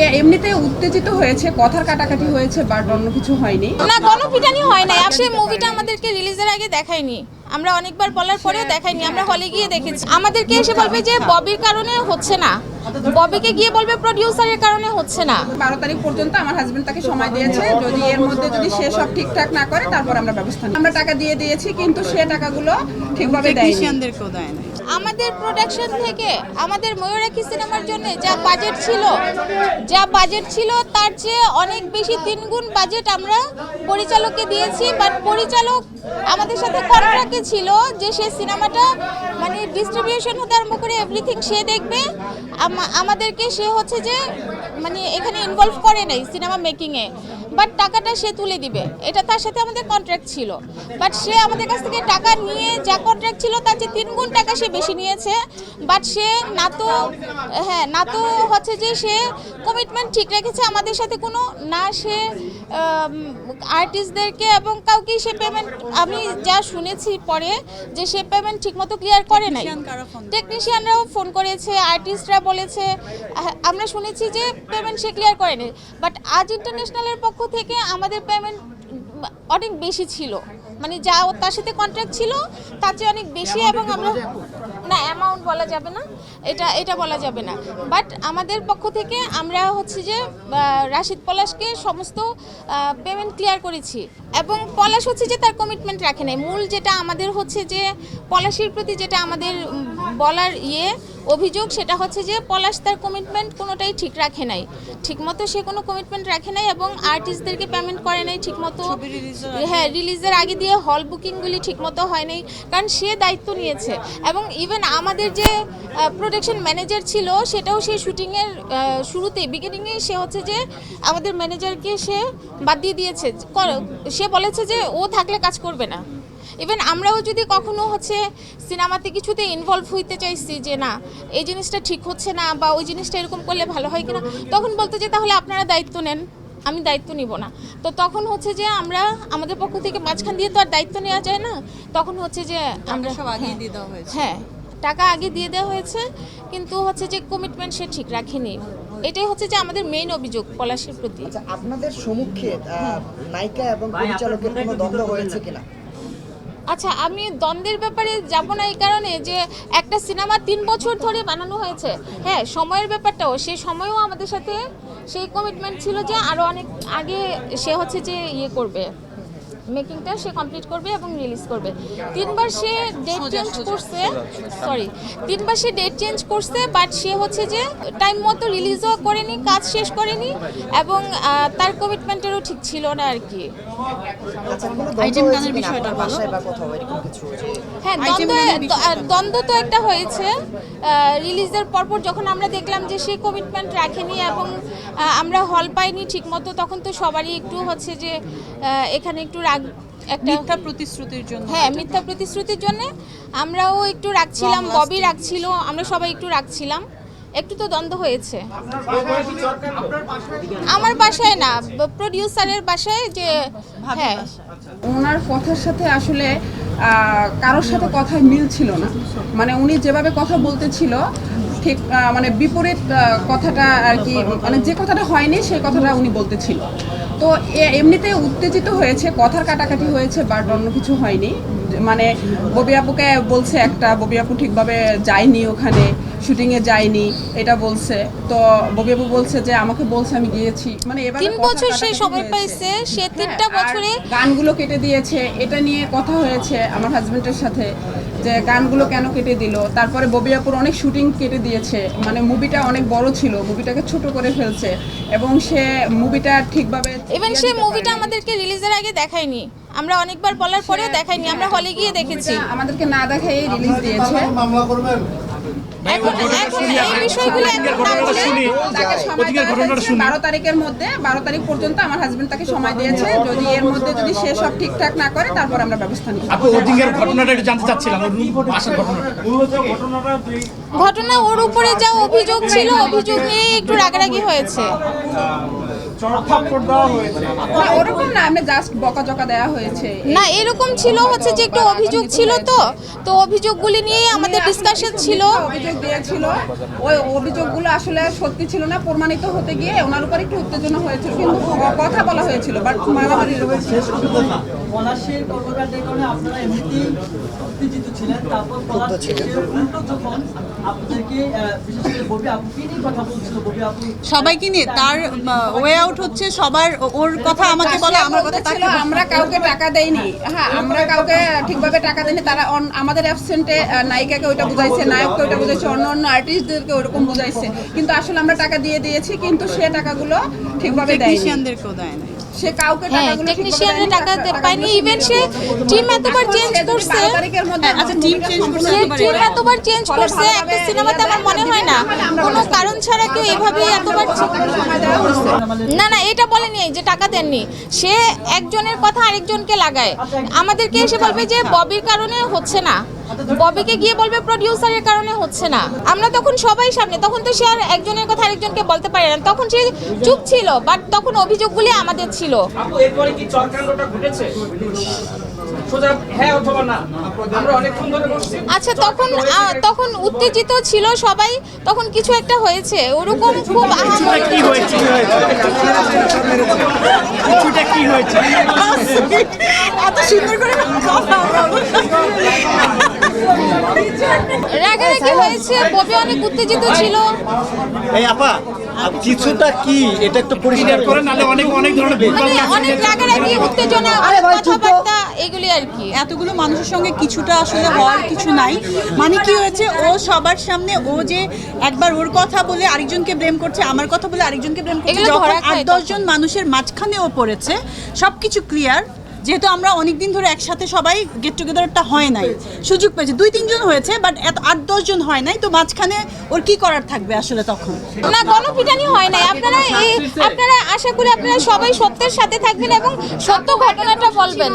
এমনিতে উত্তেজিত হয়েছে, কথার কাটাকাটি হয়েছে, বাট অন্য কিছু হয়নি। না, গণপিটানি হয় নাই। আসলে মুভিটা আমাদেরকে রিলিজের আগে দেখায়নি। আমরা অনেকবার বলার পরেও দেখাইনি আমরা হলে গিয়ে দেখেছি। আমাদেরকে এসে বলবে যে ববির কারণে হচ্ছে না। ববিকে গিয়ে বলবে প্রডিউসারের কারণে হচ্ছে না। বারো তারিখ পর্যন্ত আমার হাজবেন্ড তাকে সময় দিয়েছে। যদি এর মধ্যে যদি সে সব ঠিকঠাক না করে তারপর আমরা ব্যবস্থা নিই আমরা টাকা দিয়ে দিয়েছি কিন্তু সে টাকাগুলো ঠিকভাবে দেয়নি। টেকনিশিয়ানদেরকেও দেয় না আমাদের প্রোডাকশন থেকে আমাদের ময়ূরাক্ষী সিনেমার জন্য যা বাজেট ছিল যা বাজেট ছিল তার চেয়ে অনেক বেশি তিনগুণ বাজেট আমরা পরিচালককে দিয়েছি। বাট পরিচালক আমাদের সাথে কন্ট্রাক্টে ছিল যে সে সিনেমাটা মানে ডিস্ট্রিবিউশন হতে আরম্ভ করে এভরিথিং সে দেখবে। আমাদেরকে সে হচ্ছে যে মানে এখানে ইনভলভ করে নাই সিনেমা মেকিংয়ে বাট টাকাটা সে তুলে দিবে। এটা তার সাথে আমাদের কন্ট্রাক্ট ছিল। বাট সে আমাদের কাছ থেকে টাকা নিয়ে যা কন্ট্রাক্ট ছিল তার যে তিন গুণ টাকা সে বেশি নিয়েছে। বাট সে না তো হ্যাঁ না তো হচ্ছে যে সে কমিটমেন্ট ঠিক রেখেছে আমাদের সাথে কোনো না সে আর্টিস্টদেরকে এবং কাউকে সে পেমেন্ট আমি যা শুনেছি পরে যে সে পেমেন্ট ঠিকমতো ক্লিয়ার করে নাই। টেকনিশিয়ানরাও ফোন করেছে আর্টিস্টরা বলেছে আমরা শুনেছি যে পেমেন্ট সে ক্লিয়ার করেনি। বাট আজ ইন্টারন্যাশনালের পক্ষ থেকে আমাদের পেমেন্ট অনেক বেশি ছিল। মানে যা তার সাথে কন্ট্রাক্ট ছিল তার চেয়ে অনেক বেশি এবং আমরা না অ্যামাউন্ট বলা যাবে না। এটা এটা বলা যাবে না। বাট আমাদের পক্ষ থেকে আমরা হচ্ছে যে রাশিদ পলাশকে সমস্ত পেমেন্ট ক্লিয়ার করেছি। এবং পলাশ হচ্ছে যে তার কমিটমেন্ট রাখে নাই। মূল যেটা আমাদের হচ্ছে যে পলাশের প্রতি যেটা আমাদের বলার ইয়ে অভিযোগ সেটা হচ্ছে যে পলাশ তার কমিটমেন্ট কোনোটাই ঠিক রাখে নাই। ঠিকমতো সে কোনো কমিটমেন্ট রাখে নাই এবং আর্টিস্টদেরকে পেমেন্ট করে নাই ঠিকমতো হ্যাঁ রিলিজের আগে দিয়ে হল বুকিংগুলি ঠিকমতো হয় নাই কারণ সে দায়িত্ব নিয়েছে। এবং ইভেন আমাদের যে প্রোডাকশন ম্যানেজার ছিল সেটাও সেই শুটিংয়ের শুরুতে বিগিনিংয়ে সে হচ্ছে যে আমাদের ম্যানেজারকে সে বাদ দিয়ে দিয়েছে। সে বলেছে যে ও থাকলে কাজ করবে না। ইভেন আমরাও যদি কখনো হচ্ছে সিনেমাতে কিছুতে ইনভলভ হইতে চাইছি যে না এই জিনিসটা ঠিক হচ্ছে না বা ওই জিনিসটা এরকম করলে ভালো হয় কিনা তখন বলতে যে তাহলে আপনারা দায়িত্ব নেন আমি দায়িত্ব নিব না। তো তখন হচ্ছে যে আমরা আমাদের পক্ষ থেকে মাঝখান দিয়ে তো আর দায়িত্ব নেওয়া যায় না তখন হচ্ছে যে আমরা সব আগেই হ্যাঁ, দিয়ে দেওয়া হয়েছে। হ্যাঁ টাকা আগে দিয়ে দেওয়া হয়েছে কিন্তু হচ্ছে যে কমিটমেন্ট সে ঠিক রাখেনি। এটাই হচ্ছে যে আমাদের মেইন অভিযোগ পলাশের প্রতি। আচ্ছা আপনাদের সম্মুখে নায়িকা এবং পরিচালকের কোনো দ্বন্দ্ব হয়েছে কিনা? আচ্ছা আমি দ্বন্দ্বের ব্যাপারে যাব না এই কারণে যে একটা সিনেমা তিন বছর ধরে বানানো হয়েছে। হ্যাঁ সময়ের ব্যাপারটাও, সে সময়ও আমাদের সাথে সেই কমিটমেন্ট ছিল যে আরও অনেক আগে সে হচ্ছে যে ইয়ে করবে। মেকিংটা সে কমপ্লিট করবে এবং রিলিজ করবে। তিনবার সে ডেট চেঞ্জ করছে সরি তিনবার সে ডেট চেঞ্জ করছে বাট সে হচ্ছে যে টাইম মতো রিলিজও করেনি কাজ শেষ করেনি এবং তার কমিটমেন্টেরও ঠিক ছিল না আর কি। আচ্ছা হ্যাঁ দ্বন্দ্ব তো একটা হয়েছে। রিলিজের পরপর যখন আমরা দেখলাম যে সে কমিটমেন্ট রাখেনি এবং আমরা হল পাইনি ঠিকমতো তখন তো সবারই একটু হচ্ছে যে এখানে একটু রাগ একটা মিথ্যা প্রতিশ্রুতির জন্য হ্যাঁ মিথ্যা প্রতিশ্রুতির জন্য আমরাও একটু রাখছিলাম ববি রাখছিল আমরা সবাই একটু রাখছিলাম একটু তো দ্বন্দ্ব হয়েছে। আমার বাসায় না প্রডিউসারের বাসায় যে হ্যাঁ। ওনার কথার সাথে আসলে কারোর সাথে কথা মিল ছিল না। মানে উনি যেভাবে কথা বলতেছিল ঠিক মানে বিপরীত কথাটা আর কি মানে যে কথাটা হয়নি সেই কথাটা উনি বলতেছিল। তো এ- এমনিতে উত্তেজিত হয়েছে কথার কাটাকাটি হয়েছে বাট অন্য কিছু হয়নি। মানে ববি আপুকে বলছে একটা ববি আপু ঠিকভাবে যায়নি ওখানে শুটিংয়ে যায়নি এটা বলছে। তো ববি আপু বলছে যে আমাকে বলছে আমি গিয়েছি। মানে এভাবে তিন বছর সে সময় পাইছে সে হ্যাঁ, তিনটা বছরে গানগুলো কেটে দিয়েছে এটা নিয়ে কথা হয়েছে আমার হাজবেন্ডের সাথে। যে গানগুলো কেন কেটে দিল। তারপরে ববিয়াপুর অনেক শুটিং কেটে দিয়েছে। মানে মুভিটা অনেক বড় ছিল মুভিটাকে ছোট করে ফেলছে। এবং সে মুভিটা ঠিকভাবে ইভেন ইয়ে সে মুভিটা আমাদেরকে রিলিজের আগে দেখায়নি। আমরা অনেকবার বলার পরেও দেখাইনি আমরা হলে গিয়ে দেখেছি। আমাদেরকে না দেখাই রিলিজ দিয়েছে। মামলা করবেন? বারো তারিখের মধ্যে বারো তারিখ পর্যন্ত আমার হাজবেন্ড তাকে সময় দিয়েছে। যদি এর মধ্যে যদি সে সব ঠিকঠাক না করে তারপর আমরা ব্যবস্থা ঘটনাটা জানতে চাচ্ছিলাম ঘটনাটা। ঘটনা ওর উপরে যা অভিযোগ ছিল অভিযোগ নিয়ে একটু রাগারাগি হয়েছে। না, ওরকম না আমরা জাস্ট বকাঝকা হয়েছে। না এরকম ছিল হচ্ছে যে একটু অভিযোগ ছিল তো তো অভিযোগগুলি নিয়ে আমাদের ডিসকাশন ছিল। অভিযোগ দিয়েছিল ওই অভিযোগগুলো আসলে সত্যি ছিল না প্রমাণিত হতে গিয়ে ওনার উপর একটু উত্তেজনা হয়েছিল কিন্তু কথা বলা হয়েছিল বাট মারামারি পলাশের কর্মকাণ্ডের কারণে আপনারা এমনিতেই উত্তেজিত ছিলেন তারপর পলাশের উল্টো যখন সবাইকে নিয়ে তার ওয়ে আউট হচ্ছে সবার ওর কথা আমাকে বলে আমার কথা ছিল তাকে আমরা কাউকে টাকা দেইনি। হ্যাঁ আমরা কাউকে ঠিকভাবে টাকা দেইনি তারা অন- আমাদের অ্যাবসেন্টে নায়িকাকে ওইটা বুঝাইছে নায়ককে ওইটা বুঝাইছে অন্য অন্য আর্টিস্টদেরকে ওরকম বুঝাইছে। কিন্তু আসলে আমরা টাকা দিয়ে দিয়েছি কিন্তু সে টাকাগুলো ঠিকভাবে দেয়নি। টেকনিশিয়ানদেরকেও দেয় না সে কাউকে হ্যাঁ টাকাগুলো ঠিকভাবে টাকা পায়নি ইভেন সে টিম এতবার চেঞ্জ করছে। হ্যাঁ, আচ্ছা, ছবিটা change করছে। টিম এতবার চেঞ্জ করছে একটা সিনেমাতে আমার মনে হয় না। কোনো কারণ ছাড়া কেউ এভাবে এতবার না না এটা বলেনি যে টাকা দেননি। সে একজনের কথা আরেকজনকে লাগায়। আমাদেরকে এসে বলবে যে ববির কারণে হচ্ছে না। ববিকে গিয়ে বলবে প্রডিউসারের কারণে হচ্ছে না। আমরা তখন সবাই সামনে তখন তো সে আর একজনের কথা আরেকজনকে বলতে পারে না। তখন সে চুপ ছিল বাট তখন অভিযোগগুলি আমাদের ছিল। এরপরে কি চরকাণ্ডটা ঘটেছে? সোজা হ্যাঁ আচ্ছা তখন তখন উত্তেজিত ছিল সবাই তখন কিছু একটা হয়েছে। ওরকম খুব এত সুন্দর করে কথা রাগারাগি হয়েছে ববি অনেক উত্তেজিত ছিল। এই আপা কিছুটা কি? এটা একটু পরিষ্কার করে নালে অনেক অনেক ধরনের মানে অনেক রাগারাগি উত্তেজনা কথাবার্তা এগুলি আর কি। এতগুলো মানুষের সঙ্গে কিছুটা আসলে হওয়ার কিছু নাই। মানে কি হয়েছে ও সবার সামনে ও যে একবার ওর কথা বলে আরেকজনকে ব্লেম করছে আমার কথা বলে আরেকজনকে ব্লেম করছে এগুলো যখন ধরা আট দশজন মানুষের মাঝখানে ও পড়েছে সবকিছু ক্লিয়ার যেহেতু আমরা অনেকদিন ধরে একসাথে সবাই গেট টুগেদারটা হয় নাই। সুযোগ পেয়েছে। দুই, তিনজন হয়েছে বাট এত আট দশজন হয় নাই, তো মাঝখানে ওর কি করার থাকবে আসলে তখন? না গণপিটানি হয় নাই। আপনারা আপনারা আশা করি আপনারা সবাই সত্যের সাথে থাকবেন এবং সত্য ঘটনাটা বলবেন।